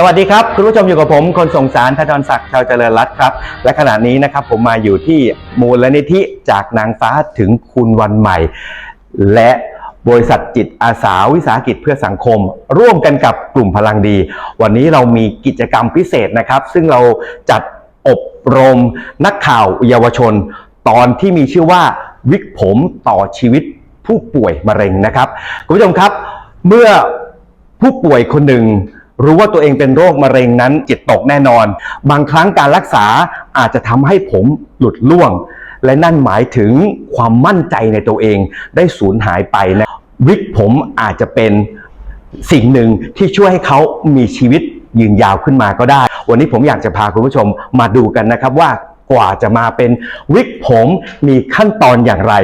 สวัสดีครับ คุณผู้ชมอยู่กับผม คนส่งสารธนรศักดิ์ชาวเจริญรัตน์ครับ และขณะนี้นะครับผมมาอยู่ที่มูลนิธิจากนางฟ้าถึงคุณวันใหม่ และบริษัทจิตอาสาวิสาหกิจเพื่อสังคม ร่วมกันกับกลุ่มพลังดี วันนี้เรามีกิจกรรมพิเศษนะครับ ซึ่งเราจัดอบรมนักข่าวเยาวชน ตอนที่มีชื่อว่าวิกผมต่อชีวิตผู้ป่วยมะเร็งนะครับคุณผู้ชมครับ เมื่อผู้ป่วยคนหนึ่ง รู้ว่าตัวเองเป็นโรคมะเร็งนั้นจิตตกแน่นอน บางครั้งการรักษาอาจจะทำให้ผมหลุดล่วง และนั่นหมายถึงความมั่นใจในตัวเองได้สูญหายไปนะวิกผมอาจจะเป็นสิ่งหนึ่งที่ช่วยให้เขามีชีวิตยืนยาวขึ้นมาก็ได้ วันนี้ผมอยากจะพาคุณผู้ชมมาดูกันนะครับว่า กว่าจะมาเป็นวิกผมมีขั้นตอนอย่างไร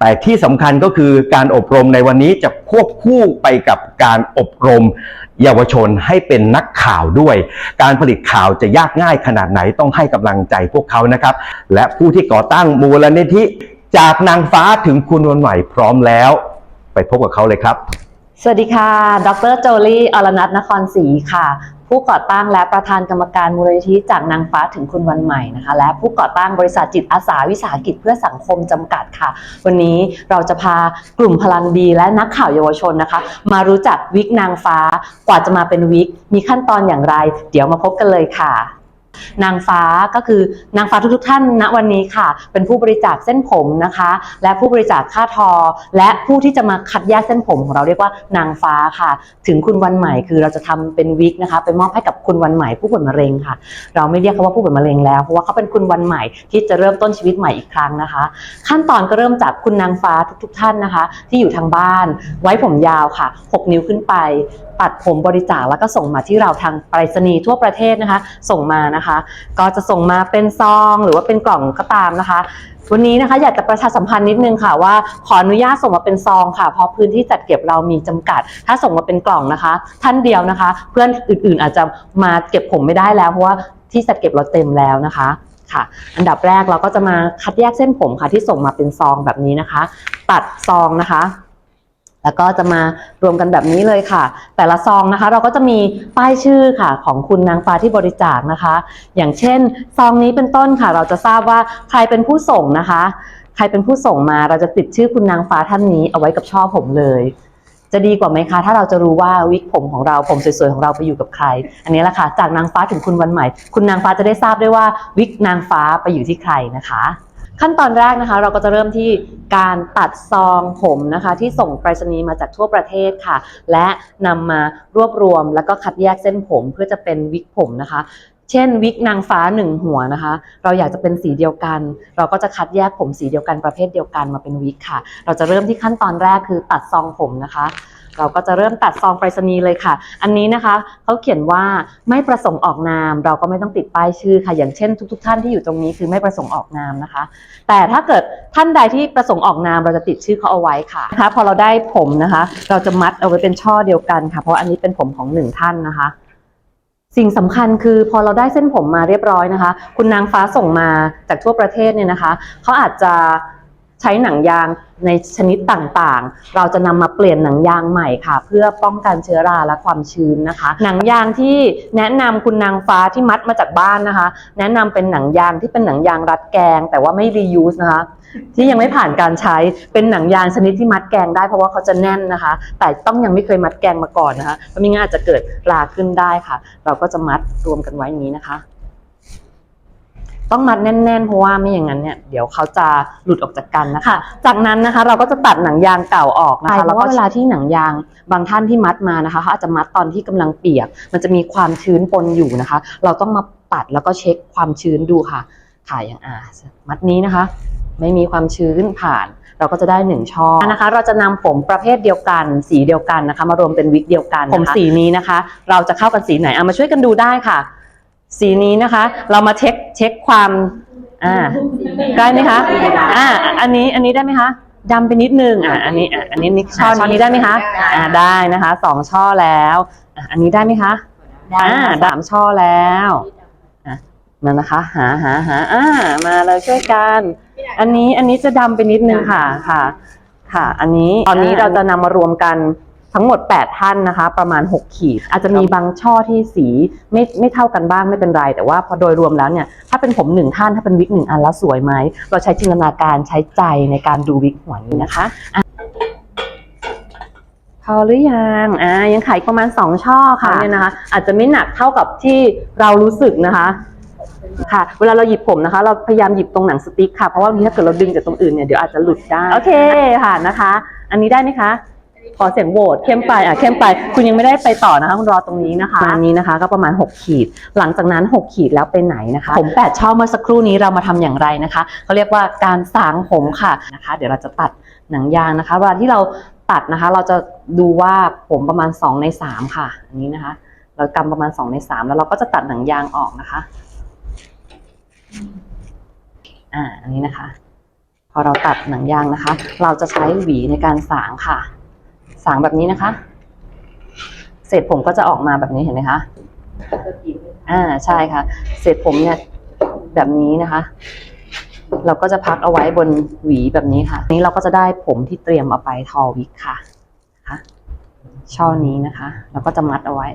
แต่ที่สำคัญก็คือการอบรมในวันนี้จะควบคู่ไปกับการอบรมเยาวชนให้เป็นนักข่าวด้วย การผลิตข่าวจะยากง่ายขนาดไหนต้องให้กำลังใจพวกเขานะครับ และผู้ที่ก่อตั้งมูลนิธิจากนางฟ้าถึงคุณวันใหม่พร้อมแล้ว ไปพบกับเขาเลยครับ สวัสดีค่ะ ดรโจลี่อรนัทนครศรีค่ะ ผู้ก่อตั้งและประธานกรรมการมูลนิธิจากนางฟ้าถึงคุณวันใหม่นะคะ และผู้ก่อตั้งบริษัทจิตอาสาวิสาหกิจเพื่อสังคมจำกัดค่ะ วันนี้เราจะพากลุ่มพลังดีและนักข่าวเยาวชนนะคะ มารู้จักวิกนางฟ้ากว่าจะมาเป็นวิกมีขั้นตอนอย่างไร เดี๋ยวมาพบกันเลยค่ะ นางฟ้าก็คือนางฟ้าทุกๆท่านณวันนี้ค่ะ เป็นผู้บริจาคเส้นผมนะคะ และผู้บริจาคค่าทอ และผู้ที่จะมาคัดแยกเส้นผมของเราเรียกว่านางฟ้าค่ะ ถึงคุณวันใหม่คือเราจะทำเป็นวิกนะคะ ไปมอบให้กับคุณวันใหม่ผู้ป่วยมะเร็งค่ะ เราไม่เรียกเขาว่าผู้ป่วยมะเร็งแล้วเพราะว่าเขาเป็นคุณวันใหม่ที่จะเริ่มต้นชีวิตใหม่อีกครั้งนะคะ ขั้นตอนก็เริ่มจากคุณนางฟ้าทุก ๆ ท่านนะคะ ที่อยู่ทางบ้าน ไว้ผมยาวค่ะ 6 นิ้วขึ้นไป ตัดผมบริจาคแล้วก็ส่งมาที่เราทางไปรษณีย์ทั่วประเทศนะคะ ส่งมานะคะ ก็จะส่งมาเป็นซองหรือว่าเป็นกล่องก็ตามนะคะวันนี้นะคะอยากจะประชาสัมพันธ์นิดนึงค่ะว่าขออนุญาตส่งมาเป็นซองค่ะ เพราะพื้นที่จัดเก็บเรามีจำกัด ถ้าส่งมาเป็นกล่องนะคะ ท่านเดียวนะคะ เพื่อนอื่นๆอาจจะมาเก็บผมไม่ได้แล้วเพราะว่าที่จัดเก็บเราเต็มแล้วนะคะค่ะ อันดับแรกเราก็จะมาคัดแยกเส้นผมค่ะที่ส่งมาเป็นซองแบบนี้นะคะ ตัดซองนะคะ แล้วก็จะมารวมกันแบบนี้เลยค่ะ แต่ละซองนะคะ เราก็จะมีป้ายชื่อค่ะ ของคุณนางฟ้าที่บริจาคนะคะ อย่างเช่น ซองนี้เป็นต้นค่ะ เราจะทราบว่าใครเป็นผู้ส่งนะคะ ใครเป็นผู้ส่งมาเราจะติดชื่อคุณนางฟ้าท่านนี้เอาไว้กับช่อผมเลย จะดีกว่าไหมคะ ถ้าเราจะรู้ว่าวิกผมของเราผมสวยๆของเราไปอยู่กับใคร อันนี้แหละค่ะจากนางฟ้าถึงคุณวันใหม่ คุณนางฟ้าจะได้ทราบได้ว่าวิกนางฟ้าไปอยู่ที่ใครนะคะ ขั้นตอนแรกนะคะ เราก็จะเริ่มที่การตัดซองผมนะคะ ที่ส่งไปรษณีย์มาจากทั่วประเทศค่ะ และนำมารวบรวมแล้วก็คัดแยกเส้นผมเพื่อจะเป็นวิกผมนะคะเช่นวิกนางฟ้าหนึ่งหัวนะคะ เราอยากจะเป็นสีเดียวกัน เราก็จะคัดแยกผมสีเดียวกันประเภทเดียวกันมาเป็นวิกค่ะ เราจะเริ่มที่ขั้นตอนแรกคือตัดซองผมนะคะ เราก็จะเริ่มตัดซองไปรษณีย์เลยค่ะ อันนี้นะคะเขาเขียนว่าไม่ประสงค์ออกนาม เราก็ไม่ต้องติดป้ายชื่อค่ะ อย่างเช่นทุก ๆ ท่านที่อยู่ตรงนี้คือไม่ประสงค์ออกนามนะคะ แต่ถ้าเกิดท่านใดที่ประสงค์ออกนามเราจะติดชื่อเขาเอาไว้ค่ะนะคะพอเราได้ผมนะคะ เราจะมัดเอาไว้เป็นช่อเดียวกันค่ะ เพราะอันนี้เป็นผมของหนึ่งท่านนะคะสิ่งสำคัญคือพอเราได้เส้นผมมาเรียบร้อยนะคะ คุณนางฟ้าส่งมาจากทั่วประเทศเนี่ยนะคะเขาอาจจะ ใช้หนังยางในชนิดต่างๆ เราจะนำมาเปลี่ยนหนังยางใหม่ค่ะ เพื่อป้องกันเชื้อราและความชื้นนะคะ หนังยางที่แนะนำคุณนางฟ้าที่มัดมาจากบ้านนะคะ แนะนำเป็นหนังยางที่เป็นหนังยางรัดแกง แต่ว่าไม่ reuse นะคะ ที่ยังไม่ผ่านการใช้เป็นหนังยางชนิดที่มัดแกงได้เพราะว่าเขาจะแน่นนะคะ แต่ต้องยังไม่เคยมัดแกงมาก่อนนะคะเพราะม่งั้นอาจจะเกิดราขึ้นได้ค่ะ เราก็จะมัดรวมกันไว้อย่างนี้นะคะ ต้องมัดแน่นๆ เพราะว่าไม่อย่างนั้นเนี่ยเดี๋ยวเขาจะหลุดออกจากกันนะคะ จากนั้นนะคะเราก็จะตัดหนังยางเก่าออกนะคะแล้วก็เวลาที่หนังยางบางท่านที่มัดมานะคะเขาอาจจะมัดตอนที่กำลังเปียก มันจะมีความชื้นปนอยู่นะคะ เราต้องมาตัดแล้วก็เช็คความชื้นดูค่ะค่ะอย่างอ่ามัดนี้นะคะ ไม่มีความชื้นผ่านเราก็จะได้หนึ่งช่อนะคะ เราจะนำผมประเภทเดียวกัน สีเดียวกันนะคะ มารวมเป็นวิกเดียวกัน ผมสีนี้นะคะ เราจะเข้ากันสีไหนเอามาช่วยกันดูได้ค่ะ สีนี้นะคะ เรามาเช็คเช็คความอ่าได้ไหมคะอ่าอันนี้อันนี้ได้ไหมคะดำไปนิดนึงอ่าอันนี้อะอันนี้นิช่อนี้ได้ไหมคะอ่าได้นะคะสองช่อแล้วอะอันนี้ได้ไหมคะอ่าสามช่อแล้วอะมานะคะ หาหาหาอ่ามาเลยช่วยกัน อันนี้อันนี้จะดำไปนิดนึงค่ะค่ะ ค่ะ อันนี้ตอนนี้เราจะนำมารวมกัน ทั้งหมด 8 ท่านนะคะ ประมาณ 6 ขีด อาจจะมีบางช่อที่สีไม่ไม่เท่ากันบ้างไม่เป็นไร แต่ว่าพอโดยรวมแล้วเนี่ยถ้าเป็นผมหนึ่งท่านถ้าเป็นวิกหนึ่งอันแล้วสวยไหมเราใช้จินตนาการใช้ใจในการดูวิกหัวนี้นะคะอะพอหรือยังอ่ายังขายประมาณ 2 ช่อค่ะเนี่ยนะคะ อาจจะไม่หนักเท่ากับที่เรารู้สึกนะคะค่ะเวลาเราหยิบผมนะคะ เราพยายามหยิบตรงหนังสติ๊กค่ะเพราะว่าบางทีถ้าเกิดเราดึงจากตรงอื่นเนี่ยเดี๋ยวอาจจะหลุดได้โอเคค่ะนะคะ อันนี้ได้ไหมคะ ขอเสียงโหวตเข้มไปอะเข้มไป คุณยังไม่ได้ไปต่อนะคะคุณรอตรงนี้นะคะอันนี้นะคะ ก็ประมาณ 6 ขีด หลังจากนั้น 6 ขีดแล้วไปไหนนะคะ ผมแปดช่อเมื่อสักครู่นี้เรามาทำอย่างไรนะคะเขาเรียกว่าการสางผมค่ะนะคะ เดี๋ยวเราจะตัดหนังยางนะคะเวลาที่เราตัดนะคะ เราจะดูว่าผมประมาณ 2 ใน 3 ค่ะ อันนี้นะคะ เรากำประมาณ 2 ใน 3 แล้วเราก็จะตัดหนังยางออกนะคะอ่าอันนี้นะคะ พอเราตัดหนังยางนะคะ เราจะใช้หวีในการสางค่ะ สางแบบนี้นะคะ เศษผมก็จะออกมาแบบนี้เห็นไหมคะอ่าใช่ค่ะ เศษผมเนี่ยแบบนี้นะคะ เราก็จะพักเอาไว้บนหวีแบบนี้ค่ะ นี้เราก็จะได้ผมที่เตรียมเอาไปทอวิกค่ะคะช่อนี้นะคะเราก็จะมัดเอาไว้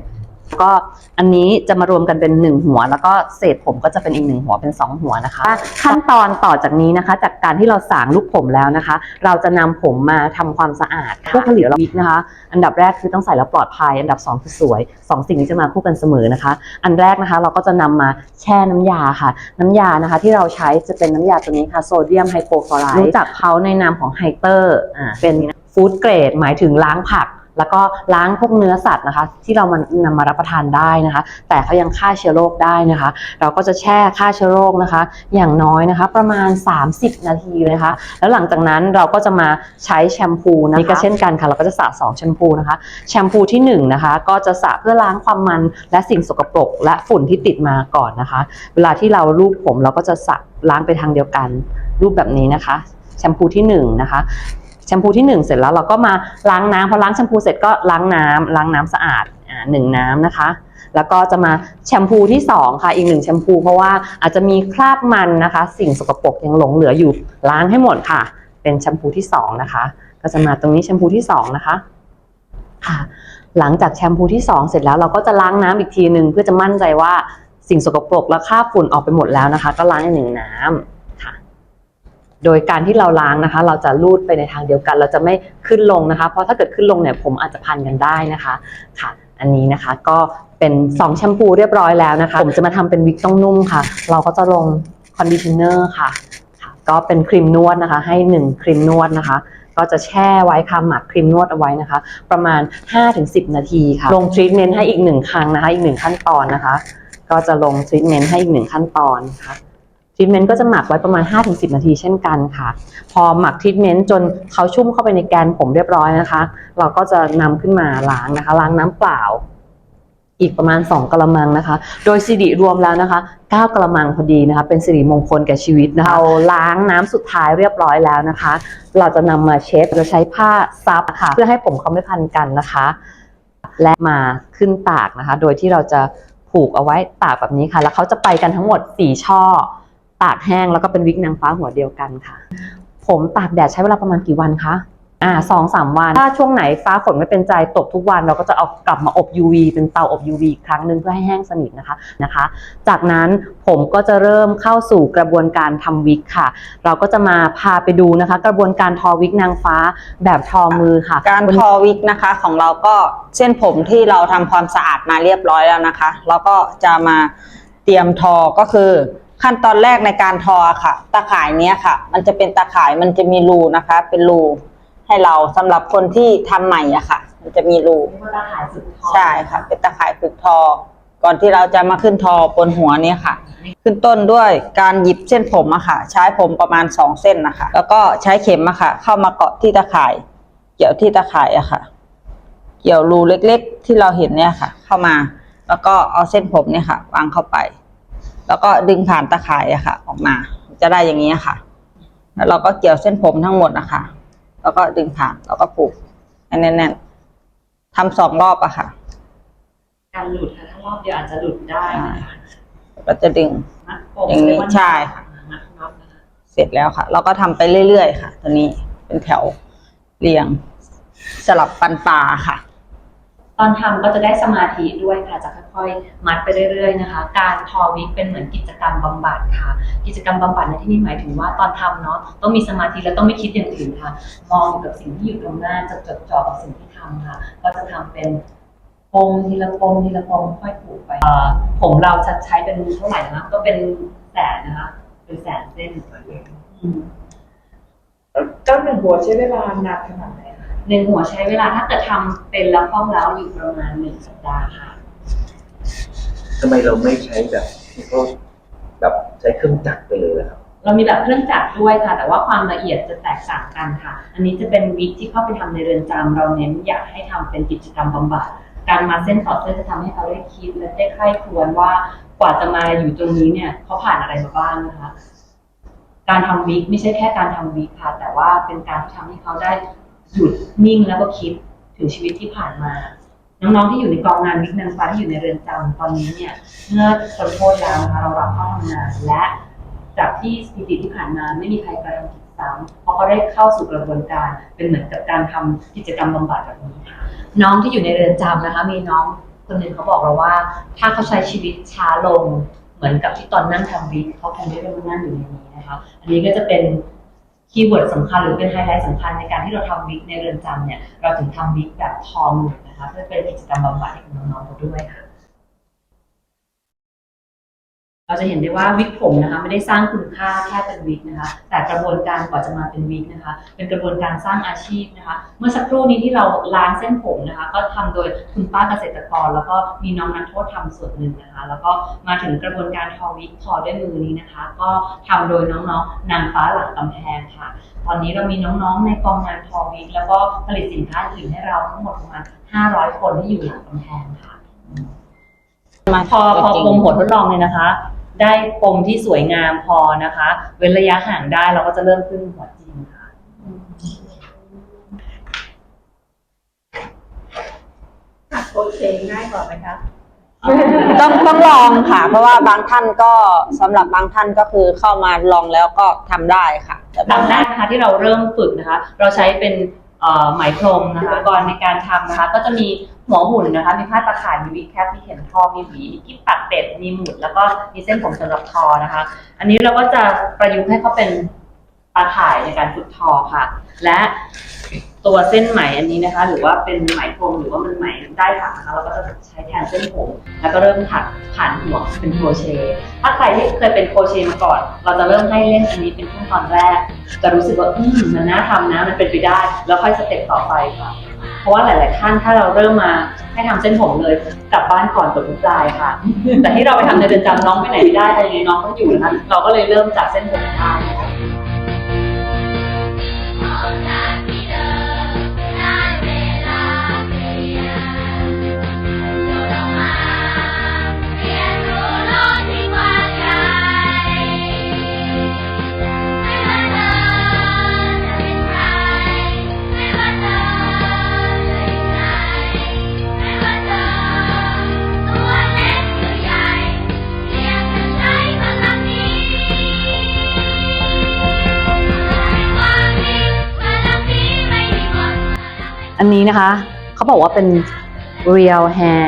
ก็อันนี้จะมารวมกันเป็นหนึ่งหัว แล้วก็เศษผมก็จะเป็นอีกหนึ่งหัวเป็นสองหัวนะคะ ขั้นตอนต่อจากนี้นะคะ จากการที่เราสางลูกผมแล้วนะคะ เราจะนำผมมาทำความสะอาดผู้ผลิตเราวิกนะคะ อันดับแรกคือต้องใส่แล้วปลอดภัย อันดับสองคือสวยสองสิ่งนี้จะมาคู่กันเสมอนะคะ อันแรกนะคะเราก็จะนำมาแช่น้ำยาค่ะ น้ำยานะคะที่เราใช้จะเป็นน้ำยาตัวนี้ค่ะโซเดียมไฮโปคลอไรด์รู้จักเขาในนามของไฮเตอร์อ่าเป็นฟู้ดเกรดหมายถึงล้างผัก แล้วก็ล้างพวกเนื้อสัตว์นะคะ ที่เรามันนำมารับประทานได้นะคะ แต่เขายังฆ่าเชื้อโรคได้นะคะ เราก็จะแช่ฆ่าเชื้อโรคนะคะ อย่างน้อยนะคะ ประมาณ 30 นาทีเลยนะคะ แล้วหลังจากนั้นเราก็จะมาใช้แชมพูนะคะนี่ก็เช่นกันค่ะเราก็จะสระสองแชมพูนะคะ แชมพูที่หนึ่งนะคะก็จะสระเพื่อล้างความมันและสิ่งสกปรก และฝุ่นที่ติดมาก่อนนะคะ เวลาที่เราลูบผมเราก็จะสระล้างไปทางเดียวกันรูปแบบนี้นะคะ แชมพูที่หนึ่งนะคะ แชมพูที่หนึ่งเสร็จแล้วเราก็มาล้างน้ำพอล้างแชมพูเสร็จก็ล้างน้ำล้างน้ำสะอาดอ่าหนึ่งน้ำนะคะ แล้วก็จะมาแชมพูที่สองค่ะอีกหนึ่งแชมพูเพราะว่าอาจจะมีคราบมันนะคะ สิ่งสกปรกยังหลงเหลืออยู่ล้างให้หมดค่ะ เป็นแชมพูที่สองนะคะ ก็จะมาตรงนี้แชมพูที่สองนะคะค่ะหลังจากแชมพูที่สองเสร็จแล้วเราก็จะล้างน้ำอีกทีหนึ่งเพื่อจะมั่นใจว่าสิ่งสกปรกและคราบฝุ่นออกไปหมดแล้วนะคะ ก็ล้างอีกหนึ่งน้ำ โดยการที่เราล้างนะคะ เราจะลูดไปในทางเดียวกัน เราจะไม่ขึ้นลงนะคะ เพราะถ้าเกิดขึ้นลงเนี่ยผมอาจจะพันกันได้นะคะค่ะ อันนี้นะคะก็เป็น2แชมพูเรียบร้อยแล้วนะคะ ผมจะมาทำเป็นวิกต้องนุ่มค่ะ เราก็จะลงคอนดิชเนอร์ค่ะค่ะ ก็เป็นครีมนวดนะคะ ให้ 1 ครีมนวดนะคะ ก็จะแช่ไว้ค่ะหมักครีมนวดเอาไว้นะคะ ประมาณ 5-10 นาทีค่ะ ลงทรีทเมนต์ให้อีกหนึ่งครั้งนะคะ อีกหนึ่งขั้นตอนนะคะ ก็จะลงทรีทเมนต์ให้อีกหนึ่งขั้นตอนค่ะ ทรีทเมนต์ก็จะหมักไว้ประมาณ 5-10 นาทีเช่นกันค่ะ พอหมักทรีทเมนต์จนเขาชุ่มเข้าไปในแกนผมเรียบร้อยนะคะ เราก็จะนำขึ้นมาล้างนะคะ ล้างน้ำเปล่า อีกประมาณ 2กะละมังนะคะ โดยสิริรวมแล้วนะคะ9กะละมังพอดีนะคะ เป็นสิริมงคลแก่ชีวิตนะคะเราล้างน้ำสุดท้ายเรียบร้อยแล้วนะคะ เราจะนำมาเช็ดเราใช้ผ้าซับค่ะ เพื่อให้ผมเขาไม่พันกันนะคะ และมาขึ้นตากนะคะ โดยที่เราจะผูกเอาไว้ตากแบบนี้ค่ะ แล้วเขาจะไปกันทั้งหมด 4 ช่อ ตากแห้งแล้วก็เป็นวิกนางฟ้าหัวเดียวกันค่ะ ผมตากแดดใช้เวลาประมาณกี่วันคะอ่าสองสามวัน ถ้าช่วงไหนฟ้าฝนไม่เป็นใจตกทุกวันเราก็จะเอากลับมาอบ UV เป็นเตาอบ UV อีกครั้งหนึ่งเพื่อให้แห้งสนิทนะคะนะคะ จากนั้นผมก็จะเริ่มเข้าสู่กระบวนการทำวิกค่ะ เราก็จะมาพาไปดูนะคะ กระบวนการทอวิกนางฟ้าแบบทอมือค่ะ การทอวิกนะคะของเราก็เส้นผมที่เราทำความสะอาดมาเรียบร้อยแล้วนะคะ แล้วก็จะมาเตรียมทอก็คือ ขั้นตอนแรกในการทอค่ะตะข่ายเนี้ยค่ะ มันจะเป็นตะข่ายมันจะมีรูนะคะ เป็นรูให้เราสำหรับคนที่ทำใหม่อะค่ะ มันจะมีรูใช่ค่ะ เป็นตะข่ายฝึกทอ ก่อนที่เราจะมาขึ้นทอบนหัวเนี่ยค่ะ ขึ้นต้นด้วยการหยิบเส้นผมอะค่ะ ใช้ผมประมาณสองเส้นนะคะ แล้วก็ใช้เข็มอะค่ะ เข้ามาเกาะที่ตะข่าย เกี่ยวที่ตะข่ายอะค่ะ เกี่ยวรูเล็กๆ ที่เราเห็นเนี่ยค่ะ เข้ามา แล้วก็เอาเส้นผมเนี่ยค่ะ วางเข้าไป แล้วก็ดึงผ่านตะข่ายอะค่ะ ออกมา จะได้อย่างนี้ค่ะ แล้วเราก็เกี่ยวเส้นผมทั้งหมดนะคะแล้วก็ดึงผ่านแล้วก็ผูกให้แน่นๆทำสองรอบอะค่ะ การหลุดค่ะถ้ารอบเดียวอาจจะหลุดได้นะคะก็จะดึงมัดผมอย่างนี้ใช่ค่ะมัดน็อตนะคะเสร็จแล้วค่ะ เราก็ทำไปเรื่อยๆค่ะ ตัวนี้เป็นแถวเรียงสลับปันปลาค่ะ ตอนทำก็จะได้สมาธิด้วยค่ะจะค่อยๆมัดไปเรื่อยๆนะคะ การทอวิกเป็นเหมือนกิจกรรมบำบัดค่ะ กิจกรรมบำบัดในที่นี้หมายถึงว่าตอนทำเนาะต้องมีสมาธิและต้องไม่คิดอย่างอื่นค่ะ มองอยู่กับสิ่งที่อยู่ตรงหน้าจะจดจ่อกับสิ่งที่ทำค่ะ ก็จะทำเป็นปมทีละปมทีละปมค่อยผูกไปเอ่อผมเราจะใช้เป็นเท่าไหร่นะคะก็เป็นแสนนะคะ เป็นแสนเส้นอืมเจ้าหนึ่งหัวใช้เวลานานขนาดไหนคะ หนึ่งหัวใช้เวลาถ้าเกิดทำเป็นแล้วคล่องแล้วอยู่ประมาณหนึ่งสัปดาห์ค่ะ ทำไมเราไม่ใช้แบบที่เขาแบบใช้เครื่องจักรไปเลยล่ะครับ เรามีแบบเครื่องจักรด้วยค่ะ แต่ว่าความละเอียดจะแตกต่างกันค่ะ อันนี้จะเป็นวิกที่เข้าไปทำในเรือนจำเราเน้นอยากให้ทำเป็นกิจกรรมบำบัด การมาเส้นต่อเส้นจะทำให้เขาได้คิดและได้ใคร่ครวญว่ากว่าจะมาอยู่ตรงนี้เนี่ยเขาผ่านอะไรมาบ้างนะคะ การทำวิกไม่ใช่แค่การทำวิกค่ะ แต่ว่าเป็นการที่ทำให้เขาได้ หยุดนิ่งแล้วก็คิดถึงชีวิตที่ผ่านมา น้องๆที่อยู่ในกองงานวิกนางฟ้าที่อยู่ในเรือนจำตอนนี้เนี่ย เมื่อพ้นโทษแล้วนะคะเรารับเข้าทำงานและจากที่สถิติที่ผ่านมาไม่มีใครกระทำผิดซ้ำเพราะเขาได้เข้าสู่กระบวนการเป็นเหมือนกับการทำกิจกรรมบำบัดแบบนี้ค่ะน้องที่อยู่ในเรือนจำนะคะ มีน้องคนหนึ่งเขาบอกเราว่า ถ้าเขาใช้ชีวิตช้าลงเหมือนกับที่ตอนนั่งทำวิกเขาคงไม่ได้มานั่งอยู่ในนี้นะคะ อันนี้ก็จะเป็น คีย์เวิร์ดสำคัญหรือเป็นไฮไลท์สำคัญในการที่เราทำวิกในเรือนจำเนี่ยเราถึงทำวิกแบบทอมุนนะคะเพื่อเป็นกิจกรรมบำบัดให้กับน้องๆเราด้วยค่ะ เราจะเห็นได้ว่าวิกผมนะคะไม่ได้สร้างคุณค่าแค่เป็นวิกนะคะแต่กระบวนการกว่าจะมาเป็นวิกนะคะเป็นกระบวนการสร้างอาชีพนะคะเมื่อสักครู่นี้ที่เราล้างเส้นผมนะคะก็ทำโดยคุณป้าเกษตรกร แล้วก็มีน้องนักโทษทำส่วนหนึ่งนะคะแล้วก็มาถึงกระบวนการทอวิกทอด้วยมือนี้นะคะ ก็ทำโดยน้องๆนางฟ้าหลังกำแพงค่ะ ตอนนี้เรามีน้องๆในกองงานทอวิกแล้วก็ผลิตสินค้าอื่นให้เราทั้งหมดประมาณ 500 คนที่อยู่หลังกำแพงค่ะมาพอพอจริงปมหัวทดลองเลยนะคะ ได้ปมที่สวยงามพอนะคะ เว้นระยะห่างได้เราก็จะเริ่มขึ้นหัวจริงค่ะหักโคเชง่ายกว่าไหมคะต้องต้องลองค่ะ เพราะว่าบางท่านก็สำหรับบางท่านก็คือเข้ามาลองแล้วก็ทำได้ค่ะแต่ตอนแรกนะคะที่เราเริ่มฝึกนะคะ เราใช้เป็นเอ่อ ไหมพรมนะคะก่อนในการทำนะคะ ก็จะมีหัวหุ่นนะคะ มีผ้าตะข่ายมีวิกแคปมีเข็มทอมีหวีมีกิ๊บปักเป็ดมีหมุด แล้วก็มีเส้นผมสำหรับทอนะคะ อันนี้เราก็จะประยุกต์ให้เขาเป็นตาข่ายในการฝึกทอค่ะ และ ตัวเส้นไหมอันนี้นะคะ หรือว่าเป็นไหมพรมหรือว่ามันไหมได้ค่ะนะคะเราก็จะใช้แทนเส้นผมแล้วก็เริ่มถักผ่านหัวเป็นโครเชต์ถ้าใครที่เคยเป็นโครเชต์มาก่อน เราจะเริ่มให้เล่นอันนี้เป็นขั้นตอนแรก จะรู้สึกว่าอืมมันน่าทำนะมันเป็นไปได้ แล้วค่อยสเต็ปต่อไปค่ะ เพราะว่าหลาย ๆ ท่านถ้าเราเริ่มมาให้ทำเส้นผมเลยกลับบ้านก่อนจบทุกปลายค่ะ แต่ที่เราไปทำในเรือนจำน้องไปไหนไม่ได้อะไรเลยน้องต้องอยู่นะคะเราก็เลยเริ่มจากเส้นผมได้ อันนี้นะคะเขาบอกว่าเป็น real hair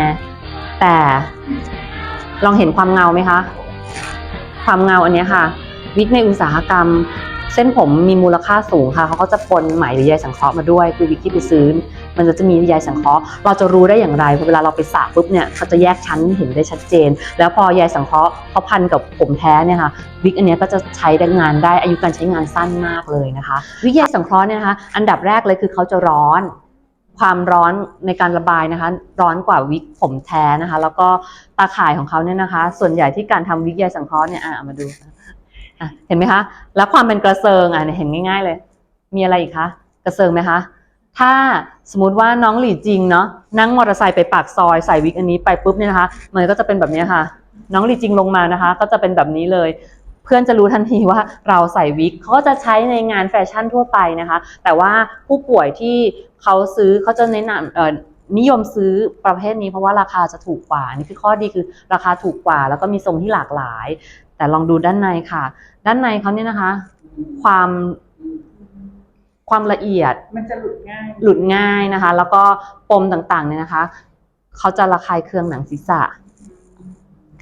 แต่ลองเห็นความเงาไหมคะ ความเงาอันนี้ค่ะ วิกในอุตสาหกรรม เส้นผมมีมูลค่าสูงค่ะเขาก็จะปนไหมหรือใยสังเคราะห์มาด้วยคือวิกที่ไปซื้อ มันจะจะมีใยสังเคราะห์เราจะรู้ได้อย่างไรพอเวลาเราไปสระปุ๊บเนี่ยเขาจะแยกชั้นเห็นได้ชัดเจน แล้วพอใยสังเคราะห์เขาพันกับผมแท้เนี่ยค่ะวิกอันนี้ก็จะใช้ได้งานได้อายุการใช้งานสั้นมากเลยนะคะ วิกใยสังเคราะห์เนี่ยนะคะอันดับแรกเลยคือเขาจะร้อน ความร้อนในการระบายนะคะ ร้อนกว่าวิกผมแท้นะคะ แล้วก็ตาข่ายของเขาเนี่ยนะคะ ส่วนใหญ่ที่การทำวิกใยสังเคราะห์เนี่ยอะเอามาดูอะเห็นไหมคะแล้วความเป็นกระเซิงอะเห็นง่ายๆเลย มีอะไรอีกคะกระเซิงไหมคะถ้าสมมติว่าน้องหลี่จริงเนาะนั่งมอเตอร์ไซค์ไปปากซอยใส่วิกอันนี้ไปปุ๊บเนี่ยนะคะ มันก็จะเป็นแบบนี้ค่ะ น้องหลี่จริงลงมานะคะ ก็จะเป็นแบบนี้เลย พื่อนจะรู้ทันทีว่าเราใส่วิกเขาก็จะใช้ในงานแฟชั่นทั่วไปนะคะ แต่ว่าผู้ป่วยที่เขาซื้อเขาจะแนะนำเอ่อนิยมซื้อประเภทนี้เพราะว่าราคาจะถูกกว่านี่คือข้อดีคือราคาถูกกว่า แล้วก็มีทรงที่หลากหลาย แต่ลองดูด้านในค่ะ ด้านในเขาเนี่ยนะคะ ความความละเอียดมันจะหลุดง่ายหลุดง่ายนะคะ แล้วก็ปมต่างๆเนี่ยนะคะเขาจะระคายเคืองหนังศีรษะ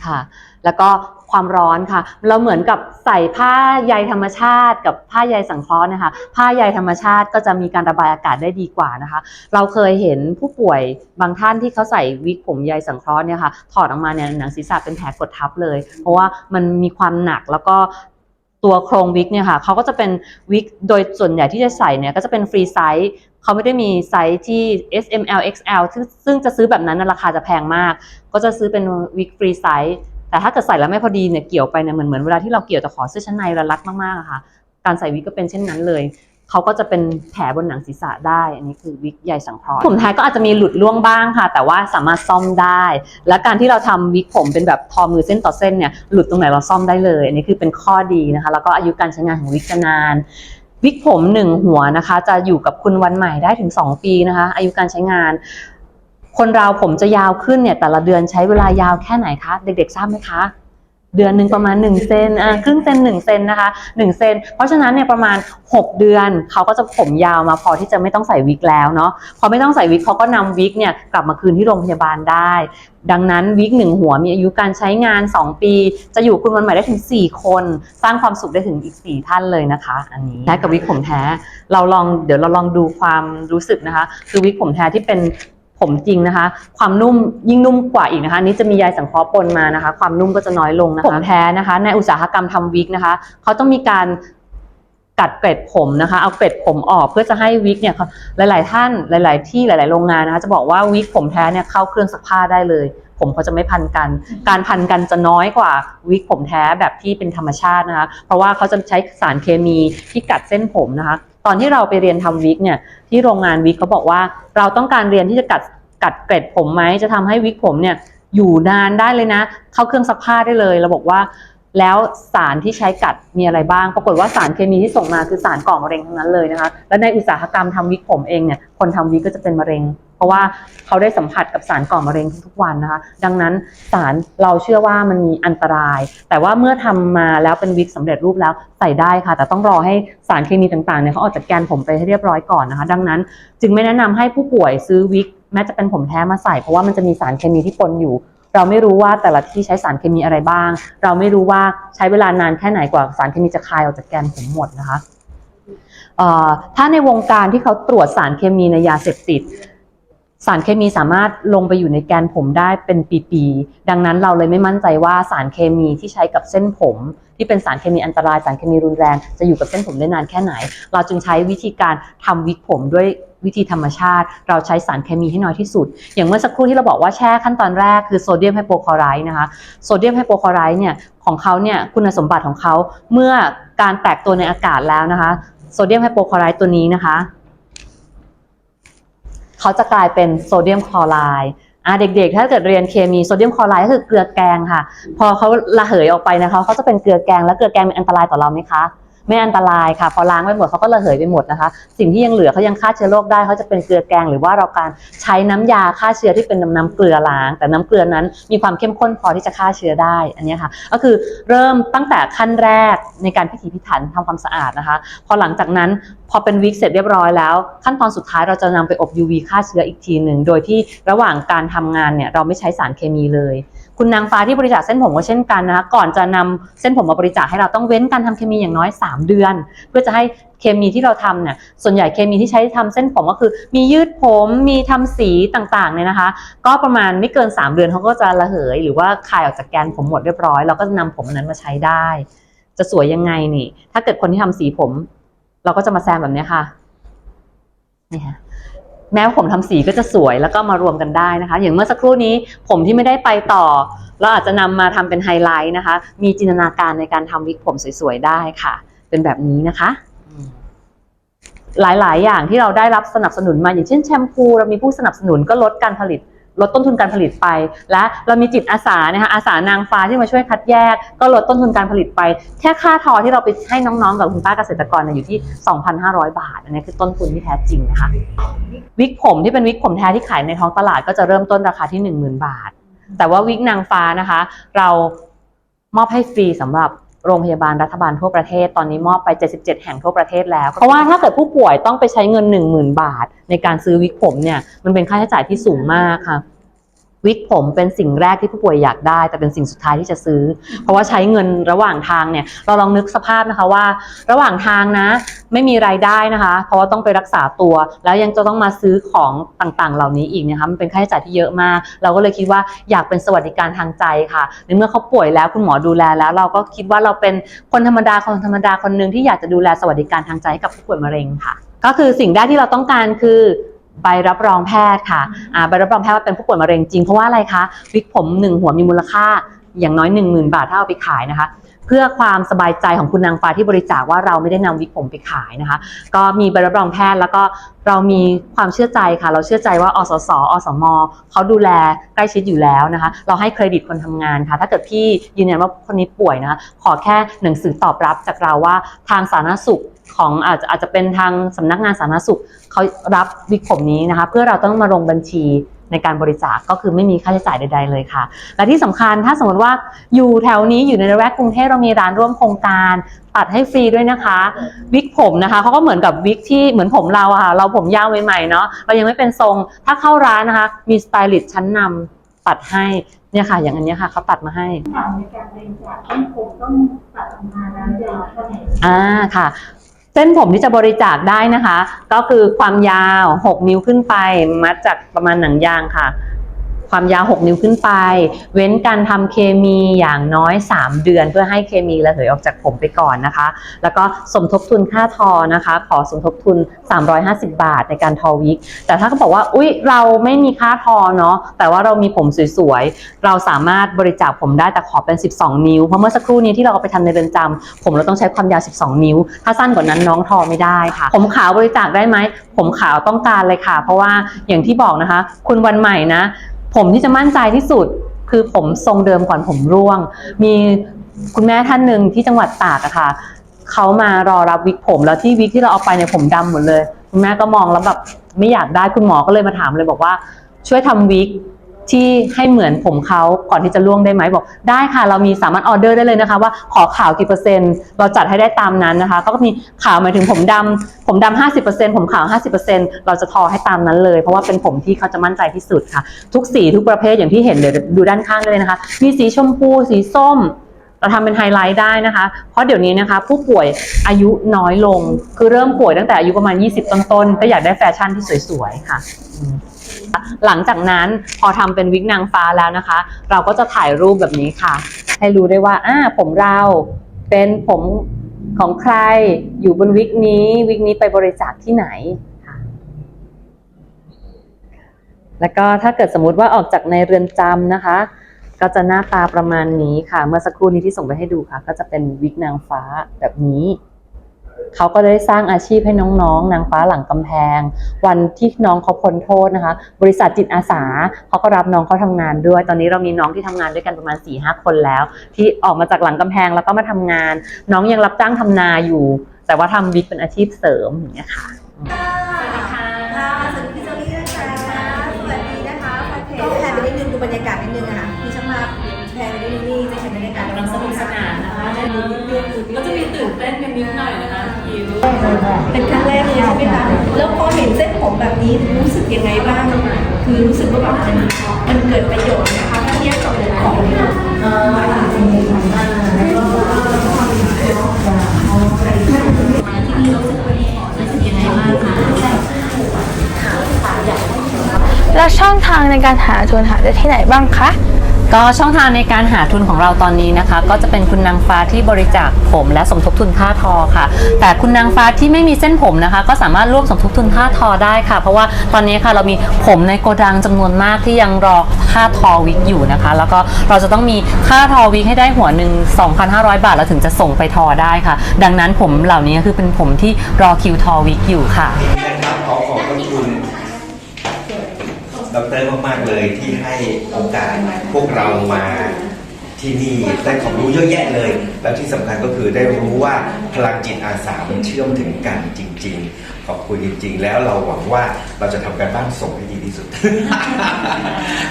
ค่ะ แล้วก็ความร้อนค่ะ เราเหมือนกับใส่ผ้าใยธรรมชาติ กับผ้าใยสังเคราะห์นะคะ ผ้าใยธรรมชาติก็จะมีการระบายอากาศได้ดีกว่านะคะ เราเคยเห็นผู้ป่วยบางท่านที่เขาใส่วิกผมใยสังเคราะห์เนี่ยค่ะ ถอดออกมาเนี่ยหนังศีรษะเป็นแผลกดทับเลย เพราะว่ามันมีความหนักแล้วก็ตัวโครงวิกเนี่ยค่ะเขาก็จะเป็นวิกโดยส่วนใหญ่ที่จะใส่เนี่ยก็จะเป็นฟรีไซส์ เขาไม่ได้มีไซส์ที่ S M L X L ซึ่งจะซื้อแบบนั้นราคาจะแพงมาก ก็จะซื้อเป็นวิกฟรีไซส์แต่ถ้าเกิดใส่แล้วไม่พอดีเนี่ยเกี่ยวไปเนี่ยเหมือนเหมือนเวลาที่เราเกี่ยวตะขอเสื้อชั้นในเรารัดมากๆอะค่ะ การใส่วิกก็เป็นเช่นนั้นเลยเขาก็จะเป็นแผลบนหนังศีรษะได้ อันนี้คือวิกใยสังเคราะห์ผมแท้ก็อาจจะมีหลุดร่วงบ้างค่ะ แต่ว่าสามารถซ่อมได้ และการที่เราทำวิกผมเป็นแบบทอมือเส้นต่อเส้นเนี่ย หลุดตรงไหนเราซ่อมได้เลย อันนี้คือเป็นข้อดีนะคะ แล้วก็อายุการใช้งานของวิกจะนาน วิกผมหนึ่งหัวนะคะ จะอยู่กับคุณวันใหม่ได้ถึง 2 ปีนะคะ อายุการใช้งาน คนเราผมจะยาวขึ้นเนี่ยแต่ละเดือนใช้เวลายาวแค่ไหนคะ เด็กๆทราบไหมคะ เดือนหนึ่งประมาณ 1 เซนอ่าครึ่งเซน1เซนนะคะ1เซนเพราะฉะนั้นเนี่ยประมาณ 6 เดือนเขาก็จะผมยาวมาพอที่จะไม่ต้องใส่วิกแล้วเนาะพอไม่ต้องใส่วิกเขาก็นำวิกเนี่ยกลับมาคืนที่โรงพยาบาลได้ ดังนั้นวิกหนึ่งหัวมีอายุการใช้งาน 2 ปี จะอยู่คุณวันใหม่ได้ถึง 4 คน สร้างความสุขได้ถึงอีก 4 ท่านเลยนะคะ อันนี้แท้กับวิกผมแท้เราลองเดี๋ยวเราลองดูความรู้สึกนะคะ คือวิกผมแท้ที่เป็น ผมจริงนะคะ ความนุ่มยิ่งนุ่มกว่าอีกนะคะอันนี้จะมีใยสังเคราะห์ปนมานะคะ ความนุ่มก็จะน้อยลงนะคะผมแท้นะคะ ในอุตสาหกรรมทำวิกนะคะเขาต้องมีการกัดเกร็ดผมนะคะ เอาเกร็ดผมออกเพื่อจะให้วิกเนี่ยเขาหลาย ๆ ท่านหลาย ๆ ที่หลาย ๆ โรงงานนะคะ จะบอกว่าวิกผมแท้เนี่ยเข้าเครื่องซักผ้าได้เลย ผมเขาจะไม่พันกัน การพันกันจะน้อยกว่าวิกผมแท้แบบที่เป็นธรรมชาตินะคะ เพราะว่าเขาจะใช้สารเคมีที่กัดเส้นผมนะคะ ตอนที่เราไปเรียนทำวิกเนี่ยที่โรงงานวิกเขาบอกว่า เราต้องการเรียนที่จะกัดกัดเกร็ดผมไหมจะทำให้วิกผมเนี่ยอยู่นานได้เลยนะ เข้าเครื่องซักผ้าได้เลยเราบอกว่า แล้วสารที่ใช้กัดมีอะไรบ้าง ปรากฏว่าสารเคมีที่ส่งมาคือสารก่อมะเร็งทั้งนั้นเลยนะคะ และในอุตสาหกรรมทำวิกผมเองเนี่ย คนทำวิกก็จะเป็นมะเร็ง เพราะว่าเขาได้สัมผัสกับสารก่อมะเร็งทุกๆวันนะคะ ดังนั้นสารเราเชื่อว่ามันมีอันตราย แต่ว่าเมื่อทำมาแล้วเป็นวิกสำเร็จรูปแล้วใส่ได้ค่ะ แต่ต้องรอให้สารเคมีต่างๆเนี่ยเขาออกจากแกนผมไปให้เรียบร้อยก่อนนะคะ ดังนั้นจึงไม่แนะนำให้ผู้ป่วยซื้อวิกแม้จะเป็นผมแท้มาใส่เพราะว่ามันจะมีสารเคมีที่ปนอยู่ เราไม่รู้ว่าแต่ละที่ใช้สารเคมีอะไรบ้าง เราไม่รู้ว่าใช้เวลานานแค่ไหนกว่าสารเคมีจะคายออกจากแกนผมหมดนะคะถ้าในวงการที่เขาตรวจสารเคมีในยาเสพติด สารเคมีสามารถลงไปอยู่ในแกนผมได้เป็นปีๆดังนั้นเราเลยไม่มั่นใจว่าสารเคมีที่ใช้กับเส้นผม ที่เป็นสารเคมีอันตรายสารเคมีรุนแรง จะอยู่กับเส้นผมได้นานแค่ไหน เราจึงใช้วิธีการทำวิกผมด้วย วิธีธรรมชาติ เราใช้สารเคมีให้น้อยที่สุด อย่างเมื่อสักครู่ที่เราบอกว่าแช่ขั้นตอนแรกคือโซเดียมไฮโปคลอไรด์นะคะโซเดียมไฮโปคลอไรด์เนี่ยของเขาเนี่ยคุณสมบัติของเขาเมื่อการแตกตัวในอากาศแล้วนะคะโซเดียมไฮโปคลอไรด์ตัวนี้นะคะเขาจะกลายเป็นโซเดียมคลอไรด์อะเด็กๆ ถ้าเกิดเรียนเคมีโซเดียมคลอไรด์ก็คือเกลือแกงค่ะ พอเขาระเหยออกไปนะคะเขาจะเป็นเกลือแกง แล้วเกลือแกงเป็นอันตรายต่อเราไหมคะ ไม่อันตรายค่ะพอล้างไปหมดเขาก็ระเหยไปหมดนะคะ สิ่งที่ยังเหลือเขายังฆ่าเชื้อโรคได้เขาจะเป็นเกลือแกง หรือว่าเราการใช้น้ำยาฆ่าเชื้อที่เป็นน้ำเกลือล้าง แต่น้ำเกลือนั้นมีความเข้มข้นพอที่จะฆ่าเชื้อได้อันนี้ค่ะ ก็คือเริ่มตั้งแต่ขั้นแรกในการพิถีพิถันทำความสะอาดนะคะ พอหลังจากนั้นพอเป็นวิกเสร็จเรียบร้อยแล้ว ขั้นตอนสุดท้ายเราจะนำไปอบ UV ฆ่าเชื้ออีกทีหนึ่งโดยที่ระหว่างการทำงานเนี่ยเราไม่ใช้สารเคมีเลย คุณนางฟ้าที่บริจาคเส้นผมก็เช่นกันนะคะก่อนจะนำเส้นผมมาบริจาคให้เราต้องเว้นการทำเคมีอย่างน้อย 3 เดือน เพื่อจะให้เคมีที่เราทำเนี่ยส่วนใหญ่เคมีที่ใช้ทำเส้นผมก็คือ มียืดผมมีทำสีต่างๆเนี่ยนะคะ ก็ประมาณไม่เกิน 3 เดือนเขาก็จะระเหย หรือว่าคายออกจากแกนผมหมดเรียบร้อยเราก็จะนำผมอันนั้นมาใช้ได้ จะสวยยังไงนี่ ถ้าเกิดคนที่ทำสีผม เราก็จะมาแซมแบบนี้ค่ะนี่ค่ะ แม้ว่าผมทำสีก็จะสวยแล้วก็มารวมกันได้นะคะ อย่างเมื่อสักครู่นี้ผมที่ไม่ได้ไปต่อ เราอาจจะนำมาทำเป็นไฮไลท์นะคะ มีจินตนาการในการทำวิกผมสวยๆได้ค่ะ เป็นแบบนี้นะคะ หลายๆ อย่างที่เราได้รับสนับสนุนมาอย่างเช่นแชมพูเรามีผู้สนับสนุนก็ลดการผลิต ลดต้นทุนการผลิตไป และเรามีจิตอาสานะคะอาสานางฟ้าที่มาช่วยคัดแยก ก็ลดต้นทุนการผลิตไป แค่ค่าทอที่เราไปให้น้องๆ กับคุณป้าเกษตรกรเนี่ยอยู่ที่ 2,500 บาท อันนี้คือต้นทุนที่แท้จริงนะคะวิกผมที่เป็นวิกผมแท้ที่ขายในท้องตลาดก็จะเริ่มต้นราคาที่ 10,000 บาท แต่ว่าวิกนางฟ้านะคะ เรามอบให้ฟรีสำหรับ โรงพยาบาลรัฐบาลทั่วประเทศตอนนี้มอบไป 77 แห่งทั่วประเทศแล้ว เพราะว่าถ้าเกิดผู้ป่วยต้องไปใช้เงิน 10,000 บาท ในการซื้อวิกผมเนี่ยมันเป็นค่าใช้จ่ายที่สูงมากค่ะ วิกผมเป็นสิ่งแรกที่ผู้ป่วยอยากได้ แต่เป็นสิ่งสุดท้ายที่จะซื้อ เพราะว่าใช้เงินระหว่างทางเนี่ยเราลองนึกสภาพนะคะว่า ระหว่างทางนะ ไม่มีรายได้นะคะ เพราะว่าต้องไปรักษาตัว แล้วยังจะต้องมาซื้อของต่างๆ เหล่านี้อีกนะคะมันเป็นค่าใช้จ่ายที่เยอะมาก เราก็เลยคิดว่าอยากเป็นสวัสดิการทางใจค่ะในเมื่อเขาป่วยแล้วคุณหมอดูแลแล้ว เราก็คิดว่าเราเป็นคนธรรมดาคนธรรมดาคนหนึ่งที่อยากจะดูแลสวัสดิการทางใจให้กับผู้ป่วยมะเร็งค่ะ ก็คือสิ่งแรกที่เราต้องการคือ ใบรับรองแพทย์ค่ะอ่าใบรับรองแพทย์ว่าเป็นผู้ป่วยมะเร็งจริงเพราะว่าอะไรคะวิกผมหนึ่งหัวมีมูลค่าอย่างน้อย 1 0,000 บาทถ้าเอาไปขายนะคะ เพื่อความสบายใจของคุณนางฟ้าที่บริจาคว่าเราไม่ได้นำวิกผมไปขายนะคะ ก็มีใบรับรองแพทย์แล้วก็เรามีความเชื่อใจค่ะ เราเชื่อใจว่าอสสอสมเขาดูแลใกล้ชิดอยู่แล้วนะคะ เราให้เครดิตคนทำงานค่ะ ถ้าเกิดพี่ยืนยันว่าคนนี้ป่วยนะคะขอแค่หนังสือตอบรับจากเราว่าทางสาธารณสุขของอาจจะอาจจะเป็นทางสำนักงานสาธารณสุขเขารับวิกผมนี้นะคะ เพื่อเราต้องมาลงบัญชี ในการบริจาคก็คือไม่มีค่าใช้จ่ายใด ๆ เลยค่ะ และที่สำคัญถ้าสมมติว่าอยู่แถวนี้อยู่ในละแวกกรุงเทพเรามีร้านร่วมโครงการตัดให้ฟรีด้วยนะคะ วิกผมนะคะเขาก็เหมือนกับวิกที่เหมือนผมเราอะค่ะเราผมยาวใหม่ๆเนาะเรายังไม่เป็นทรงถ้าเข้าร้านนะคะ มีสไตลิสต์ชั้นนำตัดให้เนี่ยค่ะอย่างอันเนี้ยค่ะเขาตัดมาให้ถามในการบริจาคต้องผมต้องตัดออกมาแล้วยาวเท่าไหร่อ่าค่ะ เส้นผมที่จะบริจาคได้นะคะ ก็คือความยาว 6 นิ้วขึ้นไป มัดจากประมาณหนังยางค่ะ ความยาว 6 นิ้วขึ้นไป เว้นการทำเคมีอย่างน้อย 3 เดือน เพื่อให้เคมีระเหยออกจากผมไปก่อนนะคะ แล้วก็สมทบทุนค่าทอนะคะ ขอสมทบทุน 350 บาทในการทอวิก แต่ถ้าเขาบอกว่า อุ๊ย เราไม่มีค่าทอเนาะ แต่ว่าเรามีผมสวยๆ เราสามารถบริจาคผมได้แต่ขอเป็น 12 นิ้ว เพราะเมื่อสักครู่นี้ที่เราเอาไปทำในเรือนจำผมเราต้องใช้ความยาว 12 นิ้ว ถ้าสั้นกว่านั้นน้องทอไม่ได้ค่ะ ผมขาวบริจาคได้ไหม ผมขาวต้องการเลยค่ะ เพราะว่าอย่างที่บอกนะคะ คุณวันใหม่นะ ผมที่จะมั่นใจที่สุดคือผมทรงเดิมก่อนผมร่วง มีคุณแม่ท่านหนึ่งที่จังหวัดตากอะค่ะเขามารอรับวิกผมแล้วที่วิกที่เราเอาไปเนี่ยผมดำหมดเลย คุณแม่ก็มองแล้วแบบไม่อยากได้คุณหมอก็เลยมาถามเลยบอกว่าช่วยทำวิก ที่ให้เหมือนผมเขาก่อนที่จะล่วงได้ไหมบอก ได้ค่ะเรามีสามารถออเดอร์ได้เลยนะคะ ว่าขอขาวกี่เปอร์เซ็นต์เราจัดให้ได้ตามนั้นนะคะ ก็มีขาวหมายถึงผมดำผมดำห้าสิบเปอร์เซนต์ผมขาวห้าสิบเปอร์เซนต์เราจะทอให้ตามนั้นเลย เพราะว่าเป็นผมที่เขาจะมั่นใจที่สุดค่ะ ทุกสีทุกประเภทอย่างที่เห็นเดี๋ยวดูด้านข้างเลยนะคะ มีสีชมพูสีส้มเราทำเป็นไฮไลท์ได้นะคะ เพราะเดี๋ยวนี้นะคะ ผู้ป่วยอายุน้อยลง คือเริ่มป่วยตั้งแต่อายุประมาณ 20 ต้นๆก็อยากได้แฟชั่นที่สวยๆค่ะ หลังจากนั้นพอทำเป็นวิกนางฟ้าแล้วนะคะ เราก็จะถ่ายรูปแบบนี้ค่ะ ให้รู้ได้ว่าอ่าผมเราเป็นผมของใครอยู่บนวิกนี้วิกนี้ไปบริจาคที่ไหนค่ะแล้วก็ถ้าเกิดสมมุติว่าออกจากในเรือนจำนะคะ ก็จะหน้าตาประมาณนี้ค่ะ เมื่อสักครู่นี้ที่ส่งไปให้ดูค่ะ ก็จะเป็นวิกนางฟ้าแบบนี้ เขาก็ได้สร้างอาชีพให้น้องๆ นางฟ้าหลังกำแพง วันที่น้องเขาพ้นโทษนะคะ บริษัทจิตอาสาเขาก็รับน้องเขาทำงานด้วย ตอนนี้เรามีน้องที่ทำงานด้วยกันประมาณ4ี่ห้าคนแล้ว ที่ออกมาจากหลังกำแพงแล้วก็มาทำงาน น้องยังรับจ้างทำนาอยู่ แต่ว่าทำวิกเป็นอาชีพเสริมอย่างเงี้ยค่ะ เป็นครั้งแรกเลยใช่ไหมคะแล้วพอเห็นเส้นผมแบบนี้รู้สึกยังไงบ้าง คือรู้สึกว่าแบบมันมันเกิดประโยชน์นะคะถ้าเทียบกับของแล้วช่องทางในการหาทุนหาได้ที่ไหนบ้างคะ ก็ช่องทางในการหาทุนของเราตอนนี้นะคะ ก็จะเป็นคุณนางฟ้าที่บริจาคผมและสมทบทุนค่าทอค่ะ แต่คุณนางฟ้าที่ไม่มีเส้นผมนะคะ ก็สามารถร่วมสมทบทุนค่าทอได้ค่ะ เพราะว่าตอนนี้ค่ะเรามีผมในโกดังจำนวนมากที่ยังรอค่าทอวิกอยู่นะคะ แล้วก็เราจะต้องมีค่าทอวิกให้ได้หัวหนึ่ง2,500 บาทแล้วถึงจะส่งไปทอได้ค่ะ ดังนั้นผมเหล่านี้คือเป็นผมที่รอคิวทอวิกอยู่ค่ะ นะครับขอขอบพระคุณ ดรมากๆเลยที่ให้โอกาสพวกเรามาที่นี่ได้ความรู้เยอะแยะเลย และที่สำคัญก็คือได้รู้ว่าพลังจิตอาสามันเชื่อมถึงกันจริง ๆ ขอบคุณจริง ๆ แล้วเราหวังว่าเราจะทำการบ้านส่งให้ดีที่สุด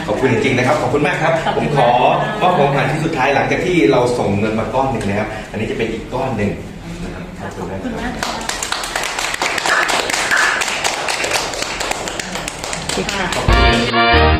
ขอบคุณจริงๆนะครับ ขอบคุณมากครับ ผมขอมอบของขวัญที่สุดท้ายหลังจากที่เราส่งเงินมาก้อนหนึ่งแล้ว อันนี้จะเป็นอีกก้อนหนึ่งนะครับขอบคุณนะครับ ขอบคุณ